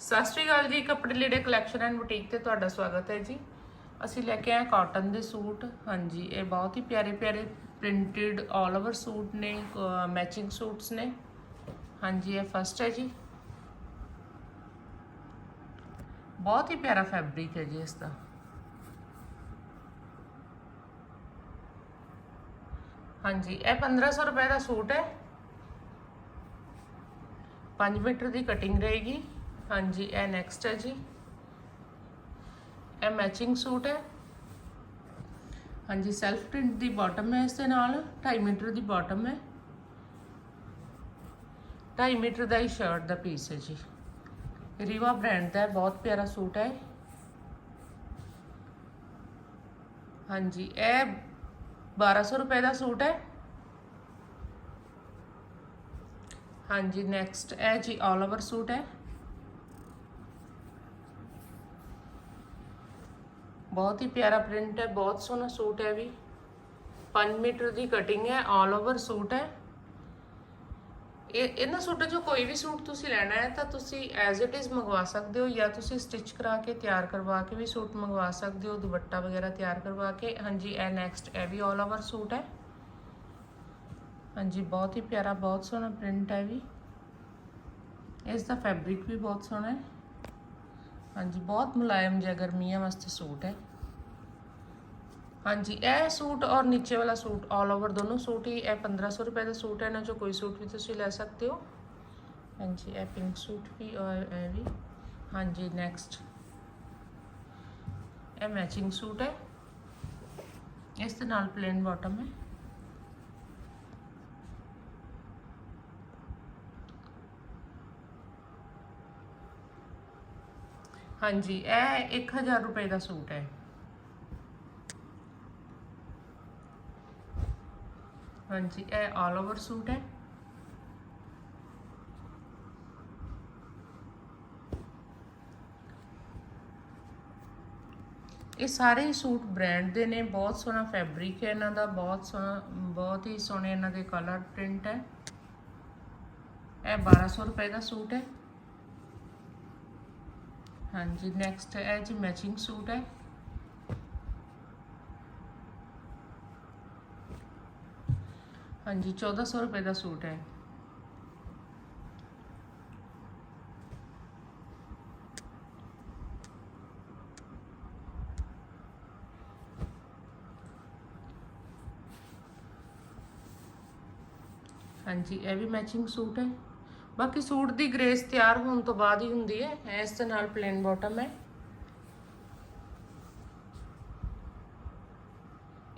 ਸਤਿ ਸ਼੍ਰੀ ਅਕਾਲ ਜੀ ਕੱਪੜੇ ਲੀੜੇ ਕਲੈਕਸ਼ਨ ਐਂਡ ਬੁਟੀਕ ਤੇ ਤੁਹਾਡਾ ਸਵਾਗਤ ਹੈ ਜੀ ਅਸੀਂ ਲੈ ਕੇ ਆਏ ਕਾਟਨ ਦੇ ਸੂਟ ਹਾਂਜੀ ਇਹ ਬਹੁਤ ਹੀ ਪਿਆਰੇ ਪਿਆਰੇ ਪ੍ਰਿੰਟਡ ਆਲ ਓਵਰ ਸੂਟ ਨੇ ਮੈਚਿੰਗ ਸੂਟਸ ਨੇ ਹਾਂਜੀ ਇਹ ਫਸਟ ਹੈ ਜੀ ਬਹੁਤ ਹੀ ਪਿਆਰਾ ਫੈਬਰਿਕ ਹੈ ਜੀ ਇਸ ਦਾ ਹਾਂਜੀ ਇਹ 1500 ਰੁਪਏ ਦਾ ਸੂਟ ਹੈ 5 ਮੀਟਰ ਦੀ ਕਟਿੰਗ ਰਹੇਗੀ ਹਾਂਜੀ ਇਹ ਨੈਕਸਟ ਹੈ ਜੀ ਇਹ ਮੈਚਿੰਗ ਸੂਟ ਹੈ ਹਾਂਜੀ ਸੈਲਫ ਪ੍ਰਿੰਟ ਦੀ ਬਾਟਮ ਹੈ ਇਸ ਦੇ ਨਾਲ 2.5 ਮੀਟਰ ਦੀ ਬਾਟਮ ਹੈ 2.5 ਮੀਟਰ ਦਾ ਹੀ ਸ਼ਰਟ ਦਾ ਪੀਸ ਹੈ ਜੀ ਰੀਵਾ ਬ੍ਰਾਂਡ ਦਾ ਹੈ ਬਹੁਤ ਪਿਆਰਾ ਸੂਟ ਹੈ ਹਾਂਜੀ ਇਹ 1200 ਰੁਪਏ ਦਾ ਸੂਟ ਹੈ ਹਾਂਜੀ ਨੈਕਸਟ ਇਹ ਜੀ ਆਲ ਓਵਰ ਸੂਟ ਹੈ ਬਹੁਤ ਹੀ ਪਿਆਰਾ ਪ੍ਰਿੰਟ ਹੈ ਬਹੁਤ ਸੋਹਣਾ ਸੂਟ ਹੈ ਵੀ 5 ਮੀਟਰ ਦੀ ਕਟਿੰਗ ਹੈ ਆਲ ਓਵਰ ਸੂਟ ਹੈ ਇਹ ਇਹਨਾਂ ਸੂਟਾਂ ਚੋਂ ਕੋਈ ਵੀ ਸੂਟ ਤੁਸੀਂ ਲੈਣਾ ਹੈ ਤਾਂ ਤੁਸੀਂ ਐਜ਼ ਇਟ ਇਜ਼ ਮੰਗਵਾ ਸਕਦੇ ਹੋ ਜਾਂ ਤੁਸੀਂ ਸਟਿਚ ਕਰਾ ਕੇ ਤਿਆਰ ਕਰਵਾ ਕੇ ਵੀ ਸੂਟ ਮੰਗਵਾ ਸਕਦੇ ਹੋ ਦੁਪੱਟਾ ਵਗੈਰਾ ਤਿਆਰ ਕਰਵਾ ਕੇ ਹਾਂਜੀ ਇਹ ਨੈਕਸਟ ਇਹ ਵੀ ਆਲ ਓਵਰ ਸੂਟ ਹੈ ਹਾਂਜੀ ਬਹੁਤ ਹੀ ਪਿਆਰਾ ਬਹੁਤ ਸੋਹਣਾ ਪ੍ਰਿੰਟ ਹੈ ਵੀ ਇਸ ਦਾ ਫੈਬਰਿਕ ਵੀ ਬਹੁਤ ਸੋਹਣਾ ਹੈ ਹਾਂਜੀ ਬਹੁਤ ਮੁਲਾਇਮ ਜਿਹਾ ਗਰਮੀਆਂ ਵਾਸਤੇ ਸੂਟ ਹੈ ਹਾਂਜੀ ਇਹ ਸੂਟ ਔਰ ਨੀਚੇ ਵਾਲਾ ਸੂਟ ਆਲ ਓਵਰ ਦੋਨੋਂ ਸੂਟ ਹੀ ਇਹ 1500 ਰੁਪਏ ਦਾ ਸੂਟ ਹੈ ਇਹਨਾਂ ਚੋਂ ਕੋਈ ਸੂਟ ਵੀ ਤੁਸੀਂ ਲੈ ਸਕਦੇ ਹੋ ਹਾਂਜੀ ਇਹ ਪਿੰਕ ਸੂਟ ਵੀ ਔਰ ਇਹ ਵੀ ਹਾਂਜੀ ਨੈਕਸਟ ਇਹ ਮੈਚਿੰਗ ਸੂਟ ਹੈ ਇਸ ਦੇ ਨਾਲ ਪਲੇਨ ਬਾਟਮ ਹੈ ਹਾਂਜੀ ਇਹ 1000 ਰੁਪਏ ਦਾ ਸੂਟ ਹੈ ਹਾਂਜੀ ਇਹ ਆਲ ਓਵਰ ਸੂਟ ਹੈ ਇਹ ਸਾਰੇ ਹੀ ਸੂਟ ਬ੍ਰਾਂਡ ਦੇ ਨੇ ਬਹੁਤ ਸੋਹਣਾ ਫੈਬਰਿਕ ਹੈ ਇਹਨਾਂ ਦਾ ਬਹੁਤ ਸੋਹਣਾ ਬਹੁਤ ਹੀ ਸੋਹਣੇ ਇਹਨਾਂ ਦੇ ਕਲਰ ਪ੍ਰਿੰਟ ਹੈ ਇਹ 1200 ਰੁਪਏ ਦਾ ਸੂਟ ਹੈ हाँ जी नेक्स्ट है जी मैचिंग सूट है। हाँ जी, चौदह सौ रुपये का सूट है। हाँ जी, ये भी मैचिंग सूट है। ਬਾਕੀ ਸੂਟ ਦੀ ਗ੍ਰੇਸ ਤਿਆਰ ਹੋਣ ਤੋਂ ਬਾਅਦ ਹੀ ਹੁੰਦੀ ਹੈ। ਇਸ ਦੇ ਨਾਲ ਪਲੇਨ ਬਾਟਮ ਹੈ।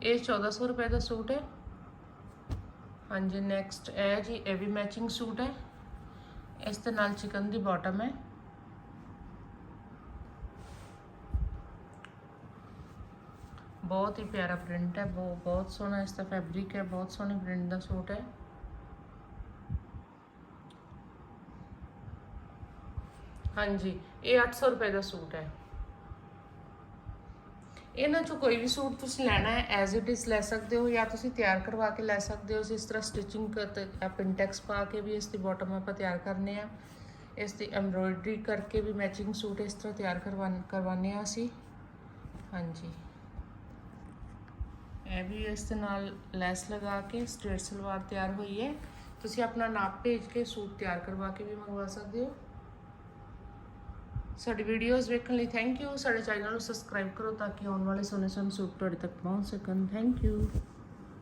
ਇਹ 1400 ਰੁਪਏ ਦਾ ਸੂਟ ਹੈ। ਹਾਂਜੀ ਨੈਕਸਟ ਇਹ ਜੀ, ਇਹ ਵੀ ਮੈਚਿੰਗ ਸੂਟ ਹੈ। ਇਸ ਦੇ ਨਾਲ ਚਿਕਨ ਦੀ ਬਾਟਮ ਹੈ। ਬਹੁਤ ਹੀ ਪਿਆਰਾ ਪ੍ਰਿੰਟ ਹੈ। ਬਹੁਤ ਬਹੁਤ ਸੋਹਣਾ ਇਸ ਦਾ ਫੈਬਰਿਕ ਹੈ। ਬਹੁਤ ਸੋਹਣੇ ਪ੍ਰਿੰਟ ਦਾ ਸੂਟ ਹੈ। ਹਾਂਜੀ, ਇਹ 800 ਰੁਪਏ ਦਾ ਸੂਟ ਹੈ। ਇਹਨਾਂ ਚੋਂ ਕੋਈ ਵੀ ਸੂਟ ਤੁਸੀਂ ਲੈਣਾ ਹੈ ਐਜ਼ ਇਟ ਇਜ਼ ਲੈ ਸਕਦੇ ਹੋ ਜਾਂ ਤੁਸੀਂ ਤਿਆਰ ਕਰਵਾ ਕੇ ਲੈ ਸਕਦੇ ਹੋ। ਇਸ ਤਰ੍ਹਾਂ ਸਟਿਚਿੰਗ ਤੇ ਪਿੰਟੈਕਸ ਪਾ ਕੇ ਵੀ ਇਸ ਦੀ ਬਾਟਮ ਆਪਾਂ ਤਿਆਰ ਕਰਨੇ ਆ। ਇਸ ਦੀ ਐਮਬ੍ਰੋਇਡਰੀ ਕਰਕੇ ਵੀ ਮੈਚਿੰਗ ਸੂਟ ਇਸ ਤਰ੍ਹਾਂ ਤਿਆਰ ਕਰਵਾ ਕਰਵਾਉਂਦੇ ਆ ਅਸੀਂ। ਹਾਂਜੀ। ਇਹ ਵੀ ਇਸ ਦੇ ਨਾਲ ਲੈਸ ਲਗਾ ਕੇ ਸਟ੍ਰੇਟ ਸਲਵਾਰ ਤਿਆਰ ਹੋਈ ਹੈ। ਤੁਸੀਂ ਆਪਣਾ ਨਾਪ ਭੇਜ ਕੇ ਸੂਟ ਤਿਆਰ ਕਰਵਾ ਕੇ ਵੀ ਮੰਗਵਾ ਸਕਦੇ ਹੋ। ਸਾਡੀ ਵੀਡੀਓਜ਼ ਵੇਖਣ ਲਈ ਥੈਂਕ ਯੂ ਸਾਡੇ ਚੈਨਲ ਨੂੰ ਸਬਸਕ੍ਰਾਈਬ ਕਰੋ ਤਾਂ ਕਿ ਆਉਣ ਵਾਲੇ ਸੋਹਣੇ ਸੋਹਣੇ ਸੂਟ ਤੁਹਾਡੇ ਤੱਕ ਪਹੁੰਚ ਸਕਣ। Thank you